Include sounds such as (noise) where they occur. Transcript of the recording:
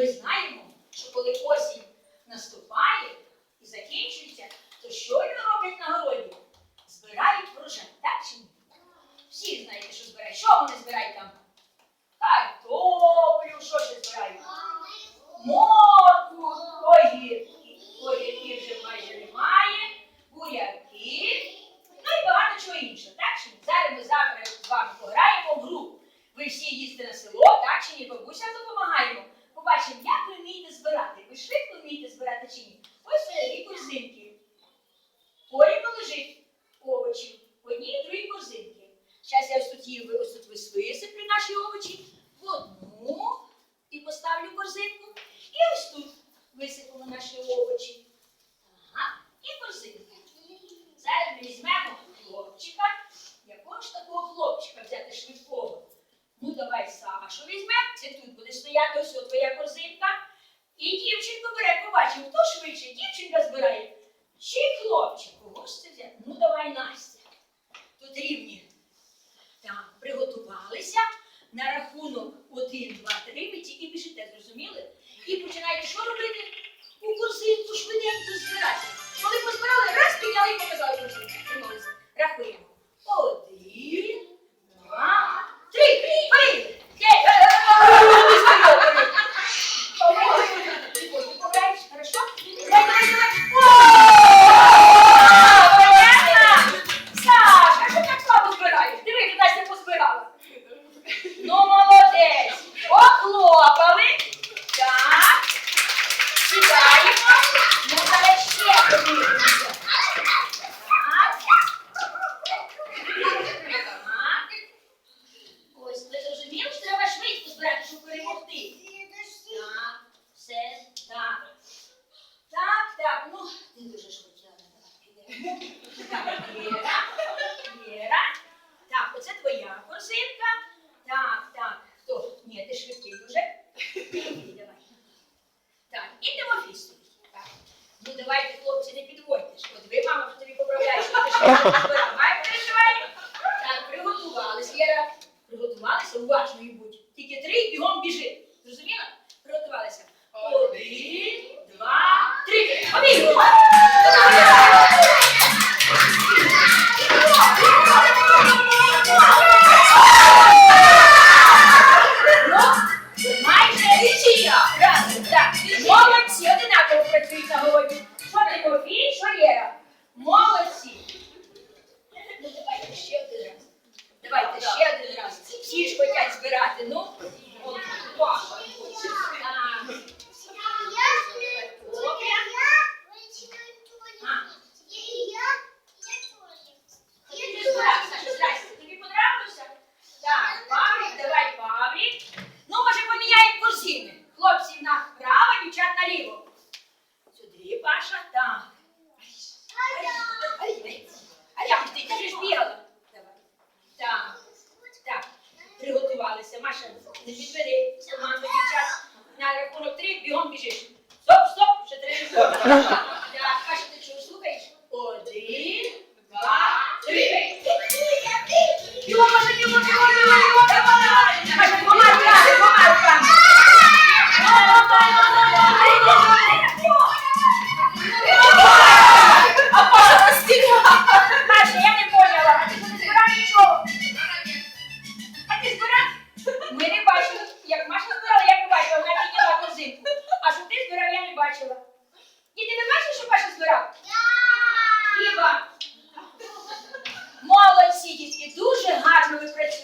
Bis. це тут буде стояти ось твоя корзинка. І дівчинка бере, побачив, хто швидше, дівчинка збирає. Чи хлопчик, кого ж взяти? Ну давай Настя. Тут рівні. Так, приготувалися на рахунок 1, 2, 3, ви тільки біжите, зрозуміли? І починаєте що робити? У корзинку швиденько збирати. Коли позбирали, раз підняли і показали корзинку. Рахуємо. пружинка. Так, так. Хто? Ні, ти швидкий ну дуже. (laughs) Так, і Тимофій собі. Ну давайте, хлопці, не підводьте. От ви, мама, тобі поправляєш, ти швидко. Давай, переживай. Так, приготувалися. Лєра. Приготувалися уважно. masz Zbyt beri, Selman Böcekcan, Nalga Konuk 3, Bion Bijeş. Stop, stop, şetreniz. типу. А щоб ти збирав, я не бачила. Діти, не бачиш, що Паша збирав? Хіба? Молодці, дітки, дуже гарно ви працюєте.